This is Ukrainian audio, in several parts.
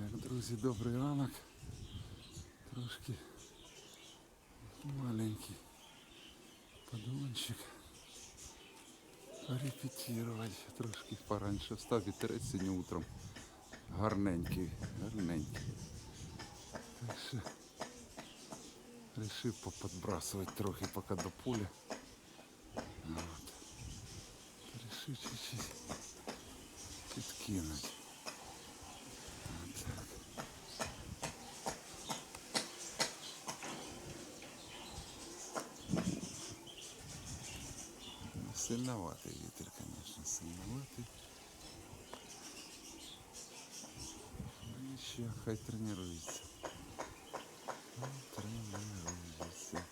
Так, друзі, добрий ранок. Трошки маленький подончик. Репетировать трошки пораньше. Встав вітерець сьогодні утром. Гарненький, гарненький. Так що решив поподбрасувати трохи поки до поля. От. Решив чуть-чуть підкинути. Сильноватый ветер, конечно, сильноватый. Ну ничего, хай тренируется. Хай тренируется.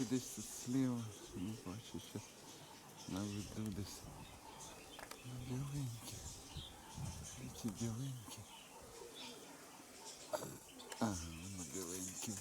Біленький десь тут слева. Не бачу що Наведу десь. Ну, Біленький. Які біленькі. Ага, воно біленькі,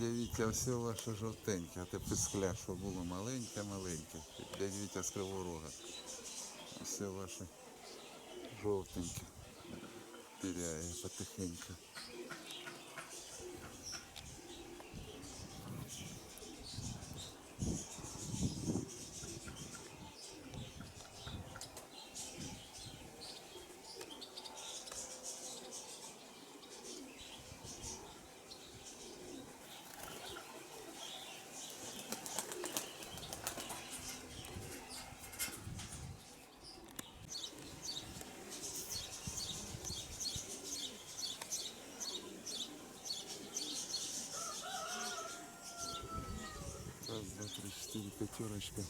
Дядя все ваше жовтеньке, а те пискля, що було маленьке-маленьке. Вітя з криворога. Все ваше жовтеньке. Теряє потихеньку. Раз, два, три, четыре, пятерочка.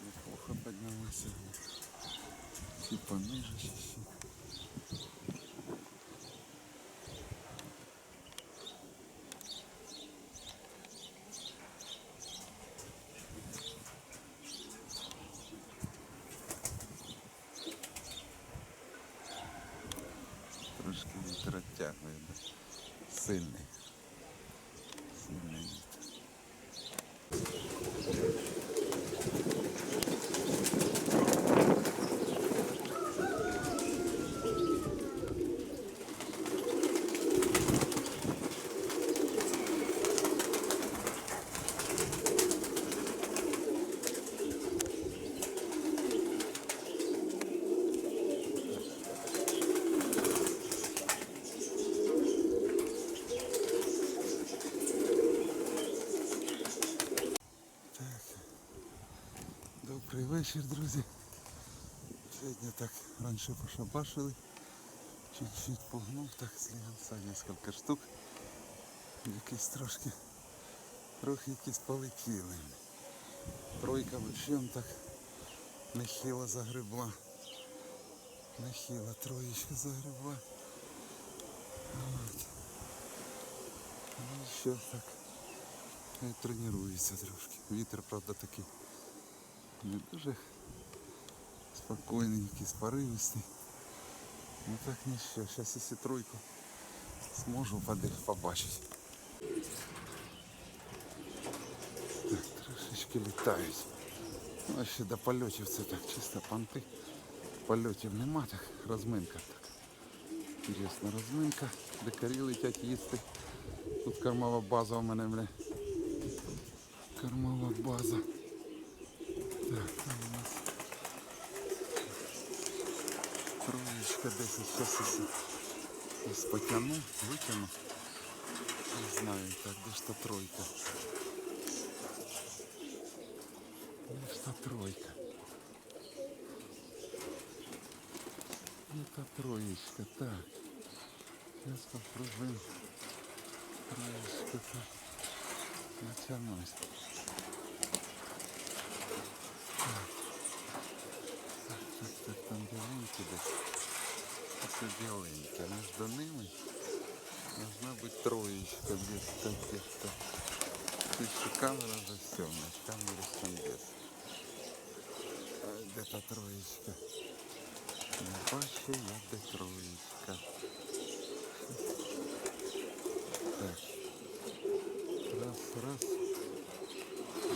Неплохо поднялась. Чуть пониже. Трошки вітер оттягує, сильний. Сильний вітер. Так. Добрий вечір, друзі. Сьогодні так раніше пошабашили. Чуть-чуть погнув, так слігався несколько штук. Якісь трошки, трохи якісь полетіли. Тройка взагалі так нехило загребла. Нехило троєчка загребла. От. Ну що так. Хай тренується трошки. Вітер, правда, такий не дуже спокійний, якийсь поривистий. Ну так нічого. Зараз якщо тройку зможу побачити. Так, трошечки літають. А ще до польотів це так чисто понти. Польотів нема, так розминка так. Інтересна розминка, дикарі летять їсти. Тут кормова база у мене, бля. Кормова база. Троєчка 10 зараз Сейчас потяну, вытяну. Не знаю, так, де ж та тройка. Де ж та тройка? Это троечка, так. Сейчас попробуем троечку так натянуть. Це біленьке. Між ними должна бути троечка где-то, где-то. Тысяча камера за все, на камеру сам без. А Где-то троечка. Не бачу я де троечка. Так. Раз, раз.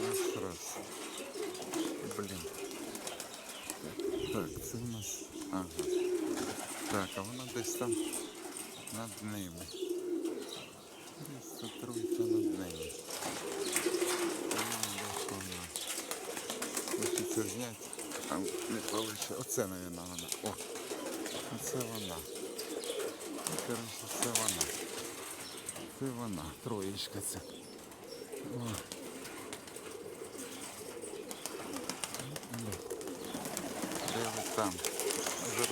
Раз, раз. Блін. Так, так, це у нас. Ага. Так, а вона десь там над ними. Десь тройка над ними. Ну, ж вона? Хочеться зняти. А не вийшло. Оце, мабуть, вона. О, оце вона. Ну, Коротше, це вона. Це вона, троєчка це. О. Де ви там?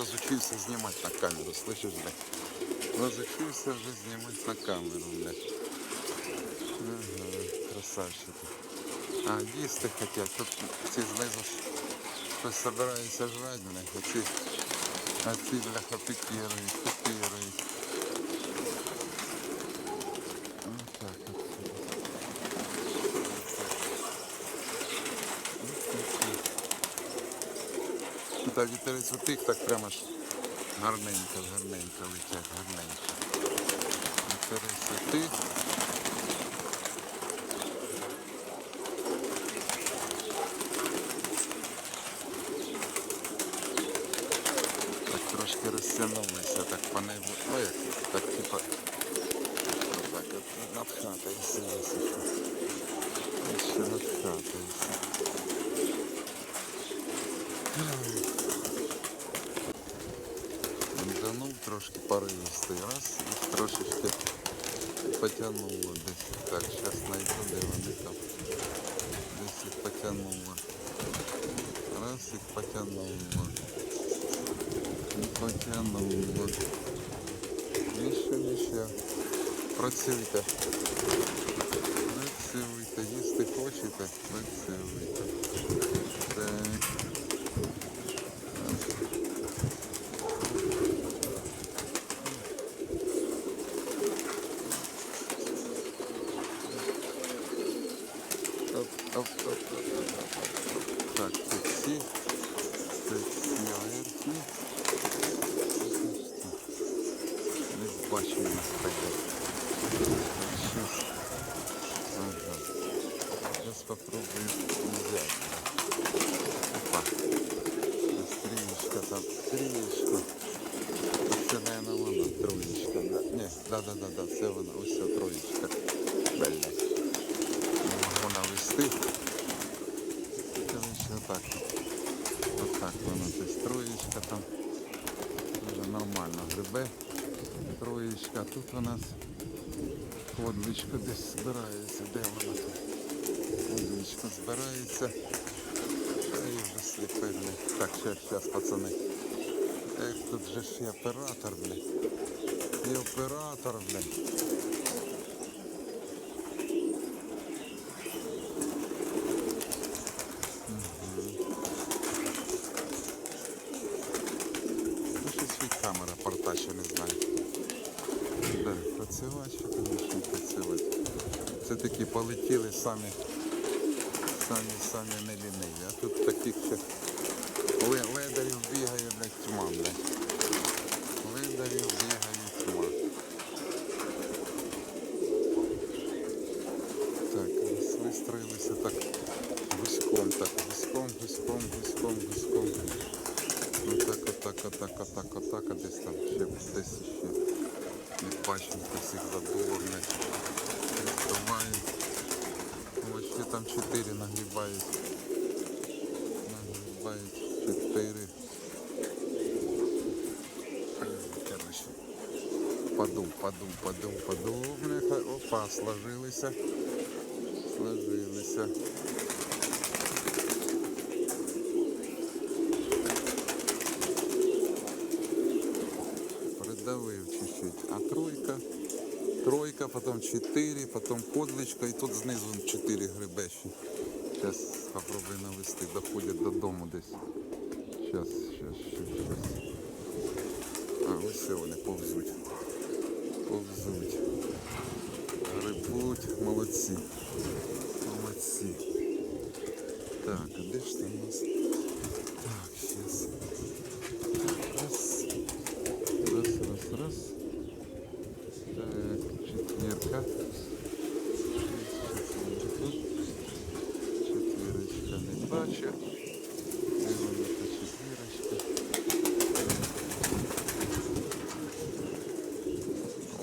Розучився знімати на камеру, слышиш, блядь? Розучився вже знімати на камеру, блядь. Ага, красавчики. А, їсти хотять. Тут ці знизу щось собираються жрати, блядь. Оці, а ці, бляха, пікірують, пікірують. Ось так от. Та вітерець утих, так прямо ж гарненько, гарненько летять, гарненько. Вітерець утих. Так трошки розтягнулися, так по небу. Ну як, так типа. Отак от над хатою сидить. Ще над хатою. Данув трошки поривистий раз і трошечки потягнуло десь. Так, зараз знайду, де вони там. Десь їх потягнуло. Раз їх потягнуло. І потягнуло. І ще, і ще. Працюйте. Працюйте. Їсти хочете? Працюйте. Так. Бачу нас. Сейчас. Ага. Сейчас попробую взять. Опа. Стрелечка там. Стрелечка. Це, наверное, вона, троєчка. Ні, да, да, да, да, це вона. Ось ця троєчка. Блядь. Не можу навести. Короче, отак. Отак воно десь троєчка там. Дуже нормально грибе. Троєчка. Тут у нас водичка десь збирається. Де вона тут? Водичка збирається. І вже сліпий, блядь. Так, щас, щас, пацани. Ех, тут же і оператор, блядь. І оператор, блядь. Крокодили самі самі самі не ліниві. А тут таких ще ледарів бігає, блядь, тьма, блядь. Ледарів бігає тьма. Так, вистроїлися так гуськом, так, гуськом, гуськом, гуськом, гуськом. Ну так, отак, отак, отак, отак, а десь там ще десь ще. Не бачимо, всіх задоволених. Вставаємо відкривають. Ось ще там чотири нагрібають. Нагрібають чотири. Короче, подув, подув, подув, подув. Бляха. Опа, сложилися. Сложилися. Придавив чуть-чуть. А тройка, тройка, потом четыре, потом кодличка, и тут знизу чотири грибещі. Зараз попробую навести, доходять додому десь. Сейчас, сейчас, сейчас. А, ось все вони повзуть. Повзуть. Грибуть, молодці. Молодці. Так, а де ж це у нас? Так, сейчас. Раз. Раз, раз, раз. Так, четверка. Тут четверочка не бачу. Дивимося, четверочка.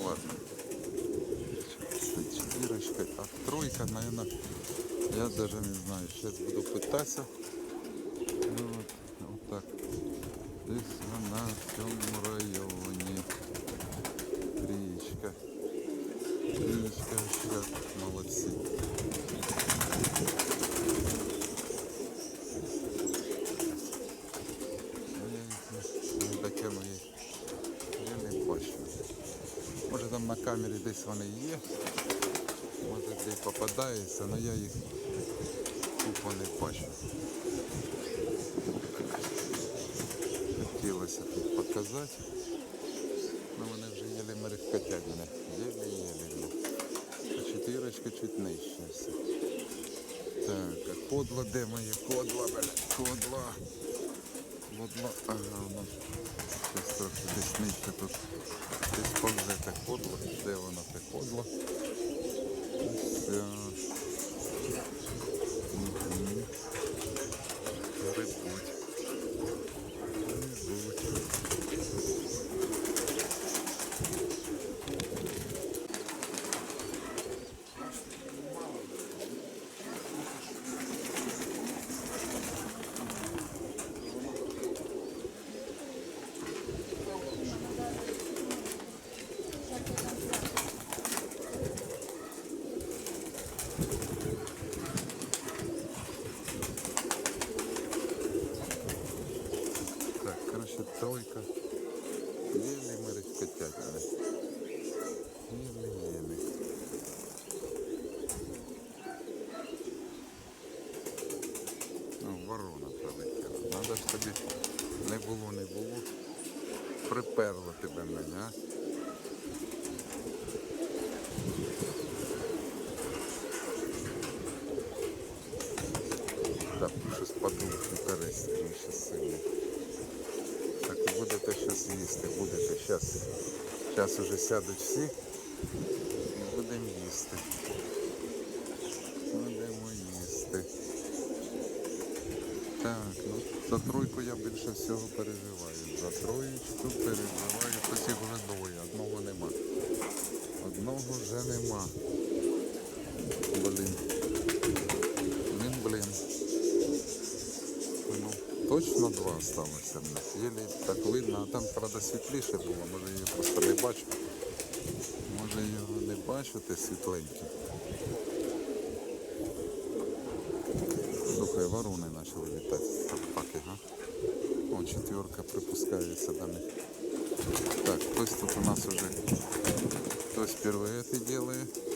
Ладно. Це четверочка, а тройка, наверное, я даже не знаю. Сейчас буду пытаться. Ну вот, вот так. Десь вона в цьому районі. Річка. Річка, ще молодці. Ну, я їх не- не дотягну їх. Я не бачу. Може там на камері десь вони є. Може десь попадається, але я їх тупо не. Хотілося тут показати. Ну вони вже єлі мерехкотять мене. Єлі-єлі. А чотирочка чуть нижче все. Так, а кодла, де моє кодла, бля? Кодла. Кодла, ага, воно. Щось трохи десь нижче тут. Десь повзе те кодло. Де воно те кодло? Все. Угу. Рибуть. Рибуть. Так, короче, тройка. Еле мы раскатятели. Еле-еле. Ну, ворона прилетіла. Надо ж тобі не було, не було. Приперло тебе мене, а? Так, щось подумав, не карись, тому що сильно. Так і будете щось їсти, будете. Щас, щас уже сядуть всі і будемо їсти. Будемо їсти. Так, ну за тройку я більше всього переживаю. За троєчку переживаю, хтось їх вже двоє, одного нема. Одного вже нема. Блін, блін. Ну, точно два сталося в нас. Єлі так видно, а там, правда, світліше було, може її просто не бачу. Може його не бачу, те світленьке. Слухай, ворони почали літати собаки, га? О, четверка припускається до них. Так, хтось тут у нас уже, хтось впервые это делает.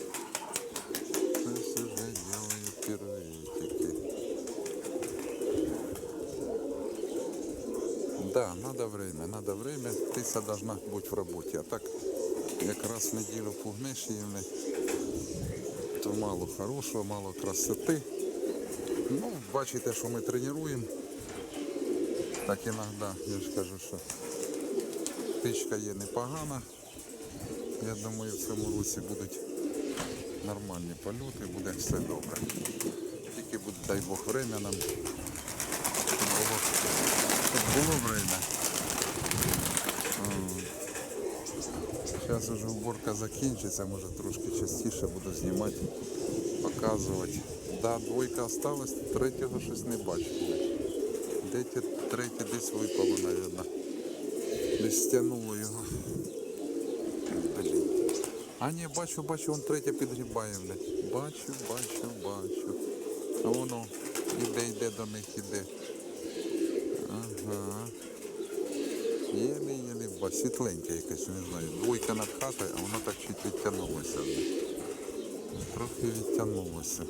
Да, надо время, надо время. Птиця должна бути в роботі. А так якраз неділю пугнеш її, то мало хорошого, мало красоти. Ну, бачите, що ми тренуємо. Так іноді, я ж кажу, що птичка є непогана. Я думаю, в цьому році будуть нормальні польоти, буде все добре. Тільки буде, дай Бог, время нам тут було время. Зараз вже уборка закінчиться, може трошки частіше буду знімати, показувати. Да, двойка осталась, третього щось не бачу. Деті третє десь випало, мабуть. Десь стягнуло його. Блін. А ні, бачу, бачу, он третє підгрібає, блядь. Бачу, бачу, бачу. А воно іде, йде до них, іде. Ага. Єле-єле, ба, світленьке якесь, не знаю. Двойка над хатою, а воно так чуть відтягнулося. Трохи відтягнулося.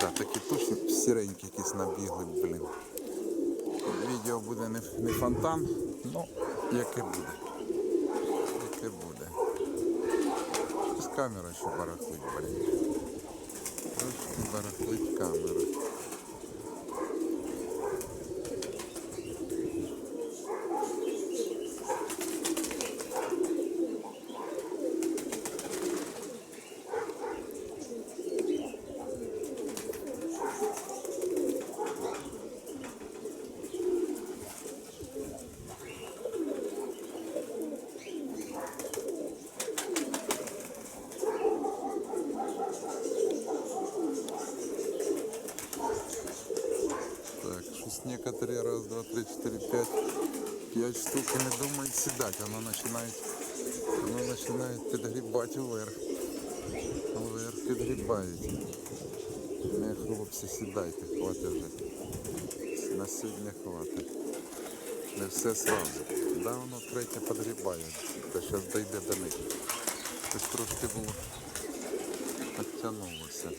Да, такі точно сіренькі якісь набігли. Відео буде не, не фонтан, ну, яке буде. Яке буде. З камера ще барахлить, блін. Трошки барахлить камера. Так, щось некоторые раз, два, три, четыре, пять, пять штук і не думають сідати. Воно починає, воно починає підгрібати вверх. Вверх підгрібають. Не, хлопці, сідайте, хватить вже. На сьогодні хватить. Не все сразу. Да, воно третє підгрібає. Та зараз дійде до них. Щось трошки було підтягнулося.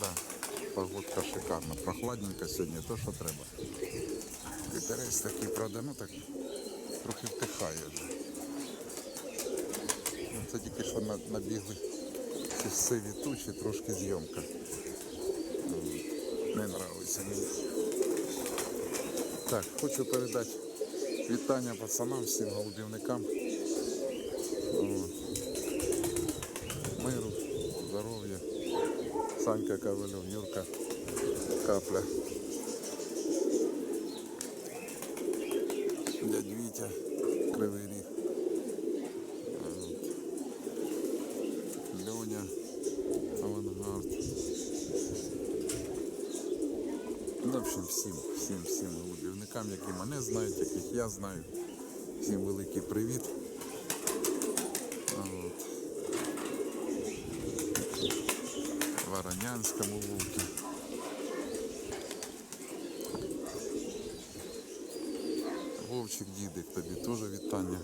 Да, погодка. Прохладненько сьогодні, то що треба. Вітерець такий, правда, ну так трохи втихає. Ну, це тільки що набігли ці сиві тучі, трошки зйомка. Не нравиться мені. Так, хочу передати вітання пацанам, всім голубівникам. Миру, здоров'я. Санька Ковалев, Юрка Капля. Дядь Вітя, Кривий Ріг. Льоня, Авангард. Ну, в всім, всім, всім голубівникам, які мене знають, яких я знаю. Всім великий привіт. Воронянському вулки. Вовчик дідик, тобі теж вітання.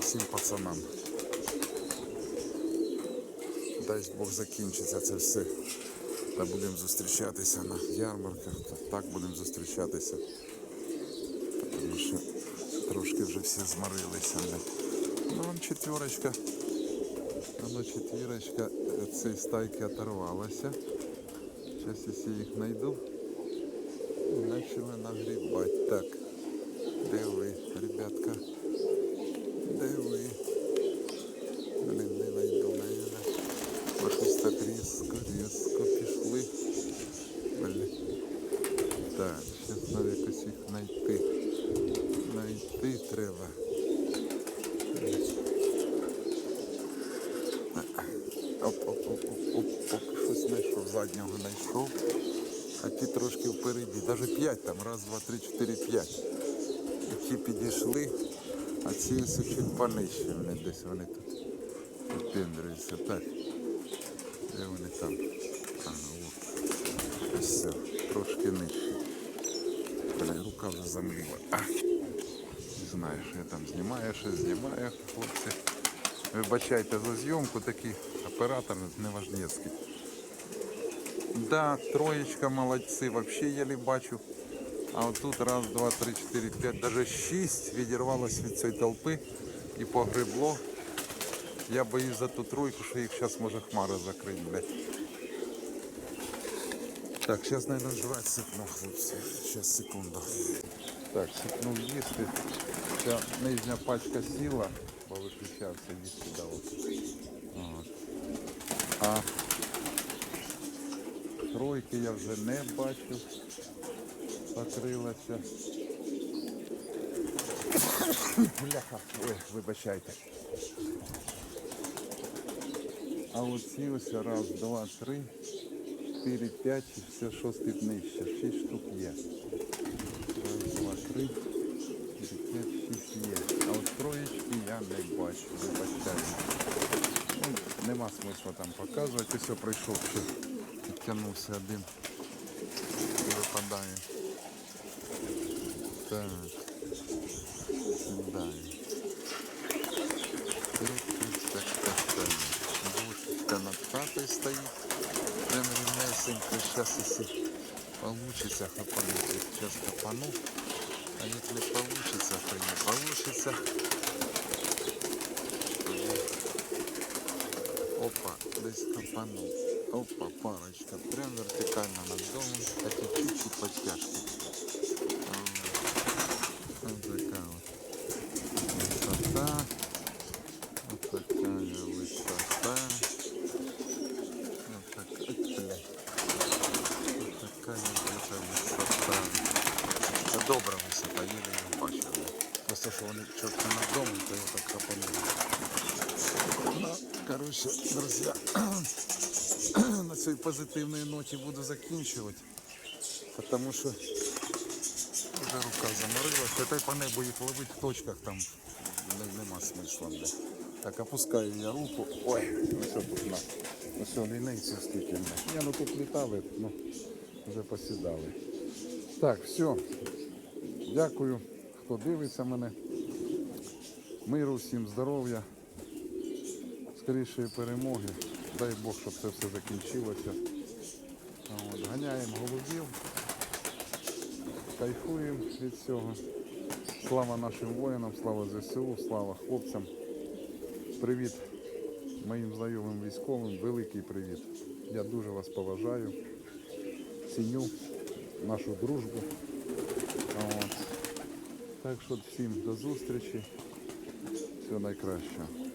Всім пацанам. Дай Бог закінчиться це все. Та будемо зустрічатися на ярмарках, та так будемо зустрічатися. Тому що трошки вже всі зморилися. не? Ну, вон четверочка. Воно четвірочка е, цієї стайки оторвалася. Зараз якщо їх знайду. Почали нагрібати. Так. Де ви, ребятка? Де ви? Блін, не знайду, наверное. Бо щось так різко, різко пішли. Блін. Так, зараз треба якось їх знайти. Знайти треба. Оп, оп, оп, оп, оп, оп, щось знайшов, заднього знайшов. А ті трошки впереді, навіть п'ять там, раз, два, три, чотири, п'ять. І ті підійшли, а ці ось чуть понижче вони десь вони тут підпендрюються. Так. Де вони там? Ага, о. Ось все, трошки нижче. Бля, рука вже замліла. Не знаю, що я там знімаю, що знімаю, хлопці. Вибачайте за зйомку, такий оператор неважнецький. Да, троєчка молодці, вообще еле бачу. А от тут раз, два, три, чотири, п'ять, даже шість відірвалось від цієї толпи. і погребло. Я боюсь за ту тройку, що їх зараз може хмара закрити, блядь. Так, зараз, наверное, жрать сипну, хлопці. Зараз, секунду. Так, сипнув їсти. Ця нижня пачка сіла, бо виключався їсти дав. От. А тройки я вже не бачу. Закрилася. Бляха, ой, вибачайте. А оці ось раз, два, три, чотири, п'ять, і все шостий нижче. Шість штук є. Раз, два, три, чотири, п'ять, шість є. А от троєчки я не бачу, вибачаю. Ну, нема смисла там показувати. Все пройшов ще. Підтягнувся один. Випадає. Так. Сідаю. Так, так, так, над хатою стоїть. Прям рівнесенько. Сейчас, если получится хапануть. Сейчас хапану. А если получится, то не получится. Опа, десь хапанув. Опа, парочка. Прям вертикально над домом. Такі чуть-чуть подтяжки. Позитивній ноті буду закінчувати. Потому що вже рука заморилася. Та й по небу їх ловити в точках там не- нема смисла. Бля. Так, опускаю я руку. Ой, ну що тут на. Ну що, лінейці скільки. бля. Ні, ну тут літали, ну вже посідали. Так, все. Дякую, хто дивиться мене. Миру, всім здоров'я, скорішої перемоги. Дай Бог, щоб це все закінчилося. От, ганяємо голубів, кайфуємо від цього. Слава нашим воїнам, слава ЗСУ, слава хлопцям. Привіт моїм знайомим військовим, великий привіт. Я дуже вас поважаю, ціню нашу дружбу. От. Так що всім до зустрічі. Всього найкращого.